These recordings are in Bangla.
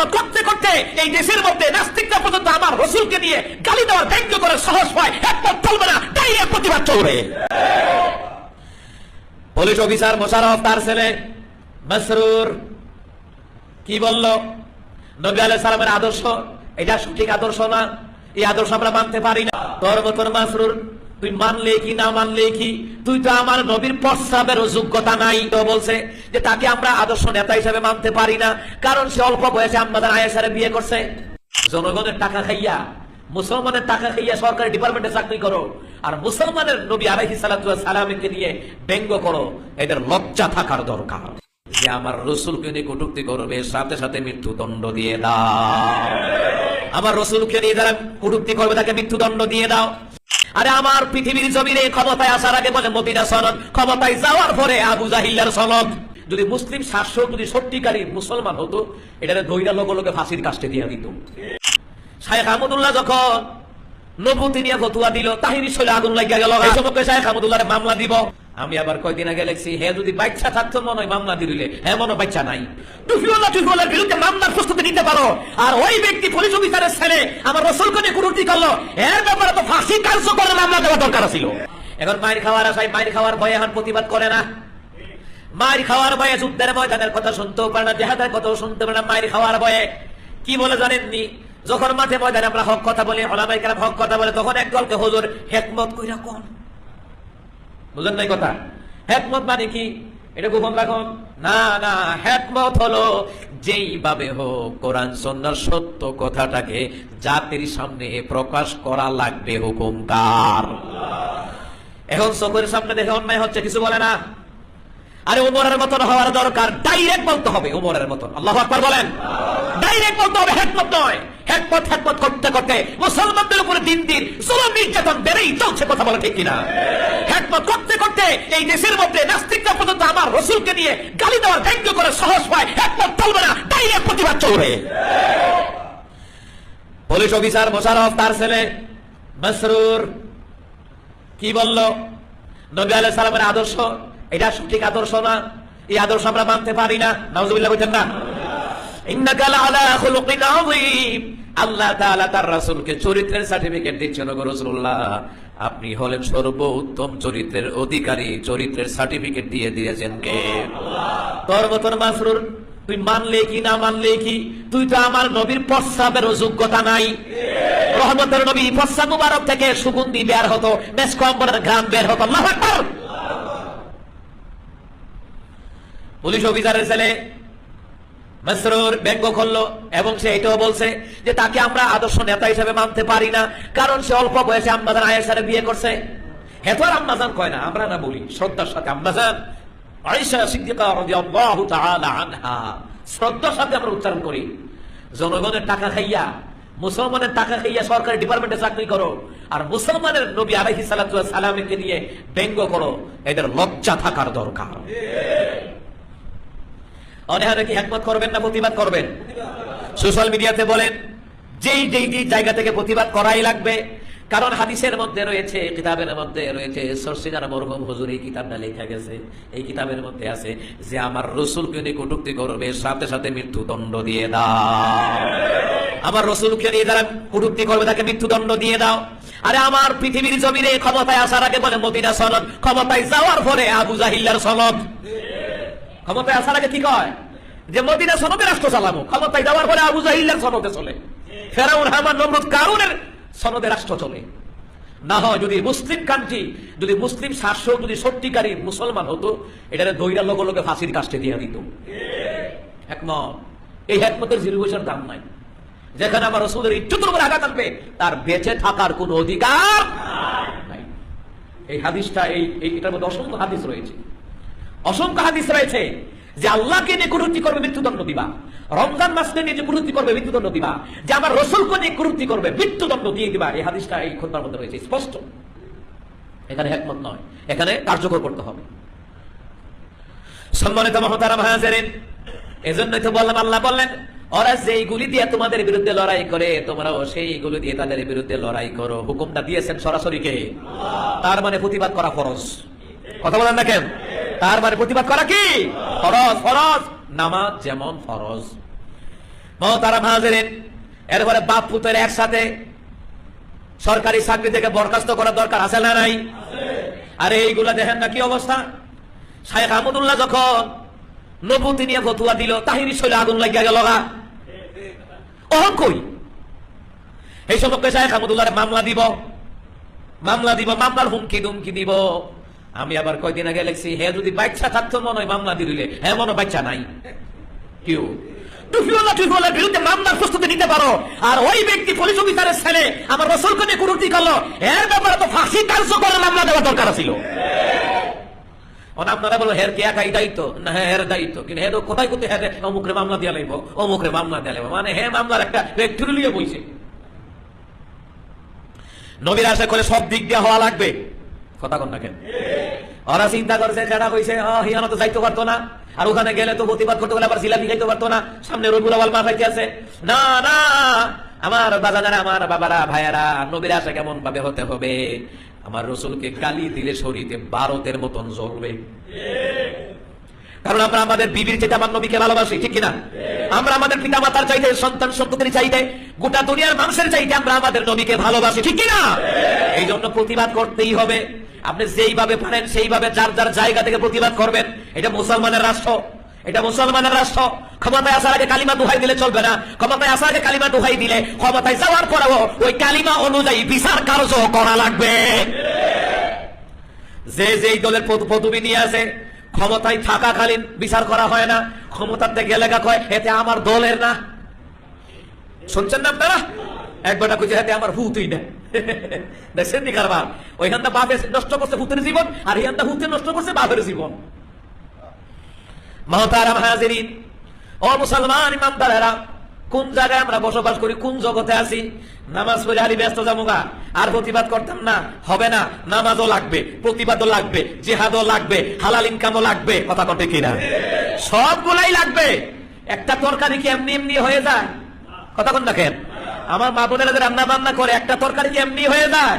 হ্যাকমত করতে করতে এই দেশের মধ্যে নাস্তিকরা পর্যন্ত আমার রসুলকে নিয়ে গালি দেওয়ার ব্যঙ্গ করে সাহস পায় হ্যাকমত চলবে না, তাই প্রতিবাদ চলবে। পুলিশ অফিসার মোশারফ তার ছেলে মসরুর, কি বলল? নবী আলাইহিস সালামের আদর্শ, এটা সঠিক আদর্শ না? এই আদর্শ আমরা মানতে পারি না। তোর মতন মাসরুর তুই মানলে কি, না মানলে কি? তুই তো আমার নবীর প্রস্তাবের যোগ্যতা নাই, তো বলছে যে তাকে আমরা আদর্শ নেতা হিসাবে মানতে পারি না, কারণ সে অল্প বয়সে আমাদের আয়েশারে বিয়ে করছে। জনগণের টাকা খাইয়া, মুসলমানের টাকা খাইয়া সরকারি ডিপার্টমেন্টে চাকরি করো, আর মুসলমানের নবী সালাতু সালামকে নিয়ে ব্যঙ্গ করো, এদের লজ্জা থাকার দরকার। যে আমার রসুলকে নিয়ে কটুক্তি করবে, সাথে সাথে মৃত্যুদণ্ড দিয়ে দাও। আমার রসুলকে নিয়ে যারা কটুক্তি করবে, তাকে মৃত্যুদণ্ড দিয়ে দাও। আরে আমার পৃথিবীর জমিনে ক্ষমতায় আসার আগে বলে, মদিনা সনদ, ক্ষমতায় যাওয়ার পরে আবু জাহিল্লার সনদ। যদি মুসলিম শাসক যদি সত্যিকারী মুসলমান হতো, এটারে দইরা লোক লোকে ফাঁসির কাস্টে দিয়ে দিত। শাহেখ আহমদুল্লাহ যখন নবুতি নিয়ে ফতুয়া দিল আগুন লাগিয়া গেল। এই শাহেখ আহমদুল্লাহ মামলা দিব। আমি আবার কয়দিন আগে লেখছি, হে যদি বাচ্চা থাকতো, মনে হয় মামলা দিলে। হ্যাঁ মনে হয় বাচ্চা নাই। টুফিওয়াল্লাহ টুফিওয়াল্লার বিরুদ্ধে মামলার প্রস্তুতি নিতে পারো। আর ওই ব্যক্তি পুলিশ অফিসারের ছেলে, আমার রসুলকে নিয়ে করল। এর ব্যাপারে তো ফাঁসি কার্যকরের কি বলে জানেননি? যখন মাঠে ময়দানে আমরা হক কথা বলি ওলামাই কেরাম হক কথা বলে, তখন একদলকে হুজুর হেকমত কইরা কোন। বুঝেন নাই কথা? হেকমত মানে কি? এটা গোপন রাখুন। না না, হেকমত হলো যেইভাবে হোক, কোরআন সন্ন্যার সত্য কথাটাকে জাতির সামনে প্রকাশ করা লাগবে হুকুম হুকুমকার। এখন চোখের সামনে দেখে অন্যায় হচ্ছে, কিছু বলে না। আরে উমরের মতন হওয়ার দরকার, ডাইরেক্ট বলতে হবে উমরের মতন। আল্লাহ আকবার বলেন। ডাইরেক্ট বলতে হবে, হেকমত নয়। হেকমত হেকমত করতে করতে মুসলমানদের উপরে দিন দিন জুলুম, নির্যাতন বেড়েই চলছে কথা বলে ঠিক কিনা? হেকমত করতে করতে এই দেশের মধ্যে নাস্তিকরা পর্যন্ত আমার রসুলকে নিয়ে গালি দেওয়ার ব্যঙ্গ করে সাহস পায়, হেকমত চলবে না ডাইরেক্ট প্রতিবাদ চলবে। পুলিশ অফিসার মোশারফ তার ছেলে মসরুর, কি বলল? নবী আলাইহিস সালামের আদর্শ, এটা সঠিক আদর্শ না? এই আদর্শ আমরা মানতে পারি না। নাউজুবিল্লাহ না। আল্লাহ তার চরিত্রের সার্টিফিকেট দিচ্ছেন আপনি হলেন সর্বোত্তম চরিত্রের অধিকারী, চরিত্রের সার্টিফিকেট দিয়ে দিয়েছেন কে? তোর মতন মাসরুর, তুই মানলে কি, না মানলে কি? তুই তো আমার নবীর প্রস্তাবের যোগ্যতা নাই। রহমতের নবী প্রস্তাব মুবারক থেকে সুগন্ধি বের হতো বের হতো। পুলিশ অফিসারের ছেলে মসরুর ব্যঙ্গ করল এবং সে এটাও বলছে যে তাকে আমরা আদর্শ নেতা হিসেবে মানতে পারি না, কারণ সে অল্প বয়সে আম্মাজান আয়েশারে বিয়ে করছে। হেতো আর আম্মাজান কয় না, আমরা না বলি, শ্রদ্ধার সাথে আম্মাজান। আয়েশা সিদ্দিকা রাদিয়াল্লাহু তাআলা আনহা, শ্রদ্ধার সাথে আমরা উচ্চারণ করি। জনগণের টাকা খাইয়া, মুসলমানের টাকা খাইয়া সরকারি ডিপার্টমেন্টে চাকরি করো, আর মুসলমানের নবী আলাইহিস সালাতু ওয়াস সালামকে নিয়ে ব্যঙ্গ করো, এদের লজ্জা থাকার দরকার। অনেহারে কি একমত করবেন না, প্রতিবাদ করবেন? সোশ্যাল মিডিয়াতে বলেন, যেই যেই যেই জায়গা থেকে প্রতিবাদ করাই লাগবে, কারণ হাদিসের মধ্যে রয়েছে, কিতাবের মধ্যে রয়েছে সরসিনার মরহুম হুজুর এই কিতাবটা লেখা গেছে, এই কিতাবের মধ্যে আছে যে, আমার রসুলকে নিয়ে কটুক্তি করবে, সাথে সাথে মৃত্যুদণ্ড দিয়ে দাও। আমার রসুলকে নিয়ে যারা কটুক্তি করবে, তাকে মৃত্যুদণ্ড দিয়ে দাও। আরে আমার পৃথিবীর জমিনে ক্ষমতায় আসার আগে বলে, মদিনা সনদ, ক্ষমতায় যাওয়ার পরে আবু জাহিল্লার সনদ। ক্ষমতায় আসার আগে কি কয়? যে মদিনা সনদে রাষ্ট্র চালাবো, ক্ষমতায় যাওয়ার পরে আবু জাহিল্লার সনদে চলে। ফেরাউন, হামান নমরুদ কারুনের সনদে রাষ্ট্র চলে। না হয় যদি মুসলিম কান্ট্রি যদি মুসলিম শাসক, যদি সত্যিকারী মুসলমান হতো, এটারে দইরা লোক লোকে ফাঁসির কাস্টে দিয়ে দিত। একমত? এই একমতের জিরো পয়সার দাম নাই। যেখানে আমার রসুলের ইজ্জতের উপর আঘাত আনবে তার বেঁচে থাকার কোন অধিকার নাই। এই হাদিসটা এই- এটার মধ্যে অসংখ্য হাদিস রয়েছে। অসংখ্য হাদিস রয়েছে যে আল্লাহকে নিয়ে কুরুতি করবে মৃত্যুদণ্ড দিবা। রমজান মাসকে নিয়ে যে কুরুতি করবে মৃত্যুদণ্ড দিবা। যে আমার রসুলকে নিয়ে কুরুতি করবে মৃত্যুদণ্ড দিয়ে দিবা। এই হাদিসটা এই খোদ্বার মধ্যে রয়েছে স্পষ্ট। এখানে একমত নয় এখানে কার্যকর করতে হবে। সম্মানিত মহতারাম হাজারেন এজন্যই তো বললাম আল্লাহ বললেন ওরা যেইগুলি দিয়ে তোমাদের বিরুদ্ধে লড়াই করে তোমরাও সেইগুলি দিয়ে তাদের বিরুদ্ধে লড়াই করো। হুকুমটা দিয়েছেন সরাসরি কে? তার মানে প্রতিবাদ করা ফরজ। কথা বলেন না কেন? তার মানে প্রতিবাদ করা কি? ফরজ ফরজ। নামাজ যেমন ফরজ। মহতারা মাহাজেরেন, এরপরে বাপ পুতের একসাথে সরকারি চাকরি থেকে বরখাস্ত করার দরকার আছে না নাই? আরে এইগুলা দেখেন না কি অবস্থা? শাহেখ আহমদুল্লাহ যখন নবুতি নিয়ে ফতুয়া দিল, তাহিরি শৈলে আগুন লাগিয়া গেল গা। অহন কই? এই সময় শাহেখ আহমদুল্লাহ মামলা দিব। মামলা দিব, মামলার হুমকি দুমকি দিব। আমি আবার কয়দিন আগে লেখছি, হে যদি বাচ্চা থাকতো মনে হয় মামলা দিলে। হ্যাঁ মনে বাচ্চা নাই। কেউ? প্রস্তুতি নিতে আর ওই আমার কার্যকরে মামলা দেওয়া দরকার দায়িত্ব? না হ্যাঁ হের দায়িত্ব। কিন্তু কোথায় মানে একটা লিয়ে বইছে। নবীর করে সব দিক দিয়ে হওয়া লাগবে। কথা কন না কেন? ওরা চিন্তা করছে যারা কইছে "আহ, হিয়ানো তো যাইতে পারতো না। আর ওখানে গেলে তো প্রতিবাদ করতে গেলে আবার জিলাপি খাইতে পারতো না। সামনে রবিউল আওয়াল মা খাইতে আছে। না না আমার বাজারা আমার বাবারা ভাইয়ারা নবীর আশা কেমন ভাবে হতে হবে? আমার রসুলকে গালি দিলে শরীরে ভারতের মতন জ্বলবে। কারণ আমরা আমাদের বিবির চাইতে আমার নবীকে ভালোবাসি ঠিক কিনা? আমরা আমাদের পিতা মাতার চাইতে সন্তান সন্ততির চাইতে গোটা দুনিয়ার মানুষের চাইতে আমরা আমাদের নবীকে ভালোবাসি ঠিক কিনা? এই জন্য প্রতিবাদ করতেই হবে। আপনি যেইভাবে পারেন, সেইভাবে যার যার জায়গা থেকে প্রতিবাদ করবেন। এটা মুসলমানের রাষ্ট্র। এটা মুসলমানের রাষ্ট্র। ক্ষমতায় আসার আগে কালিমা দুহাই দিলে চলবে না। ক্ষমতায় আসার আগে কালিমা দুহাই দিলে ক্ষমতায় যাওয়ার পরেও ওই কালিমা অনুযায়ী বিচার কার্য করা লাগবে। যে যেই দলের পদ- পদবি নিয়ে আছে ক্ষমতায় থাকাকালীন বিচার করা হয় না। ক্ষমতাতে গেলে গা কয় এতে আমার দলের না। শুনছেন না আপনারা? একবারটা কইছে এতে আমার হুতুই না। দেখছেন নি কারবার? নষ্ট করছে হুতের জীবন, আর নষ্ট করছে বাপের জীবন। ও মুসলমান ইমানদারেরা, কোন জায়গায় আমরা বসবাস করি, কোন জগতে আছি? নামাজ পড়ে আলি ব্যস্ত যাব আর প্রতিবাদ করতাম না, হবে না, নামাজও লাগবে, প্রতিবাদও লাগবে, জেহাদও লাগবে, হালাল ইনকামও লাগবে, কথা কটে কিনা সবগুলাই লাগবে, একটা তরকারি কি এমনি এমনি হয়ে যায়? কথা কোন? দেখেন আমার মা বোনেরা রান্না বান্না করে একটা তরকারি এমনি হয়ে যায়?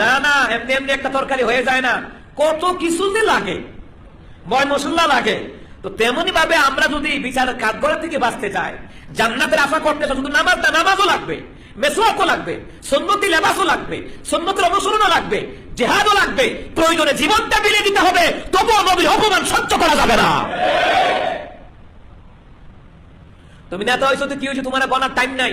না না এমনি এমনি একটা তরকারি হয়ে যায় না। কত কিছু যে লাগে। ময় মশলা লাগে। তো তেমনি ভাবে আমরা যদি বিচার কাঠগড়া থেকে বাঁচতে চাই জান্নাতের আশা করতে চাই, শুধু নামাজ নামাজও লাগবে মেসোয়াকও লাগবে সন্ন্যতি লেবাসও লাগবে সন্ন্যতের অনুসরণও লাগবে জেহাদও লাগবে প্রয়োজনে জীবনটা বিলে দিতে হবে তবুও নবীর অপমান সহ্য করা যাবে না। তুমি নেতা হয়েছো তো কি হয়েছে? তোমার বনার টাইম নাই।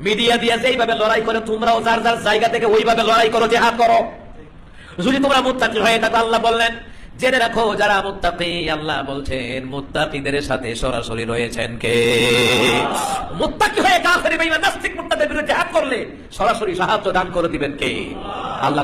মিডিয়া দিয়ে যেইভাবে লড়াই করে, তোমরাও যার যার জায়গা থেকে ওইভাবে লড়াই করো, জেহাদ করো। যদি তোমরা মুত্তাকি হয়ে থাকো, আল্লাহ বললেন, জেনে রাখো, যারা মুত্তাকি, আল্লাহ বলছেন, মুত্তাকিদের সাথে সরাসরি রয়েছেন কে? মুত্তাকি হয়ে কাফের, বেঈমান, নাস্তিক মুত্তাদের বিরুদ্ধে হাত করলে সরাসরি সাহায্য দান করে দিবেন কে? আল্লাহ